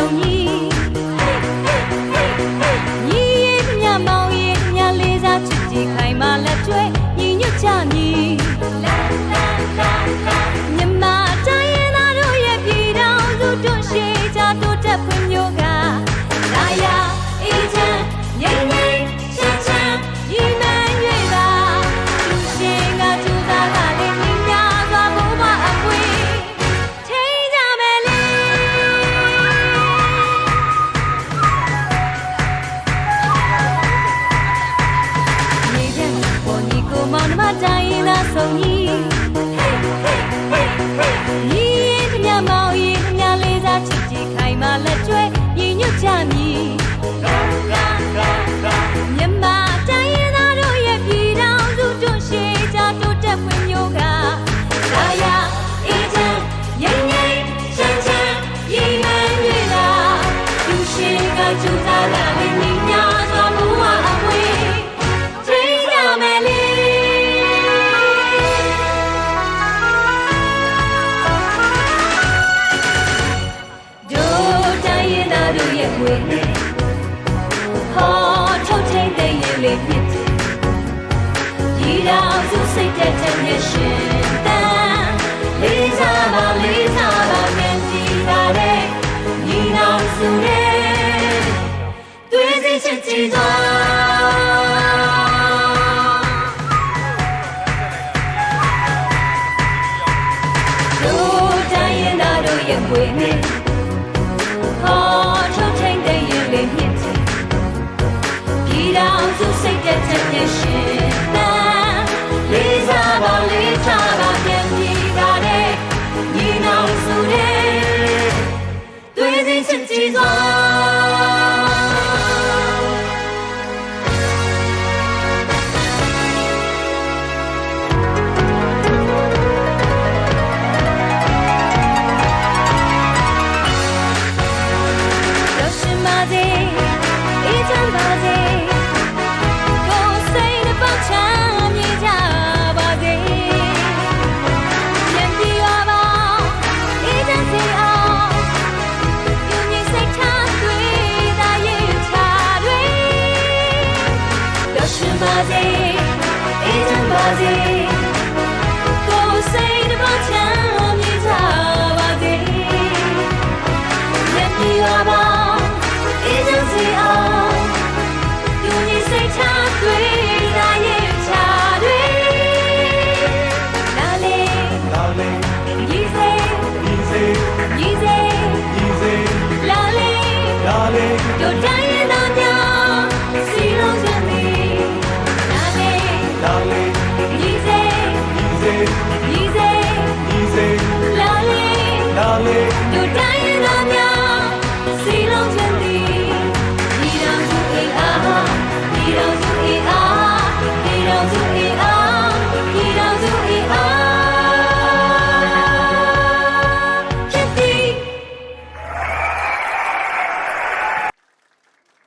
so you dinosaur သားတို့ရဲ့ဝေနေဟောထုတ်ထိန်တဲ့ရေလေးမြစ်ဒီတော့သူစိတ်တဲ့တဲ့နဲ့ရှင်တန်လေးစားပါလေးစားပါမြန်ကြည့်ပါလေဒီတော့သူနဲ့တွေ့စီချစ်ချစ်သွားရဲ့ငွေနဲ့ 전기 사. down.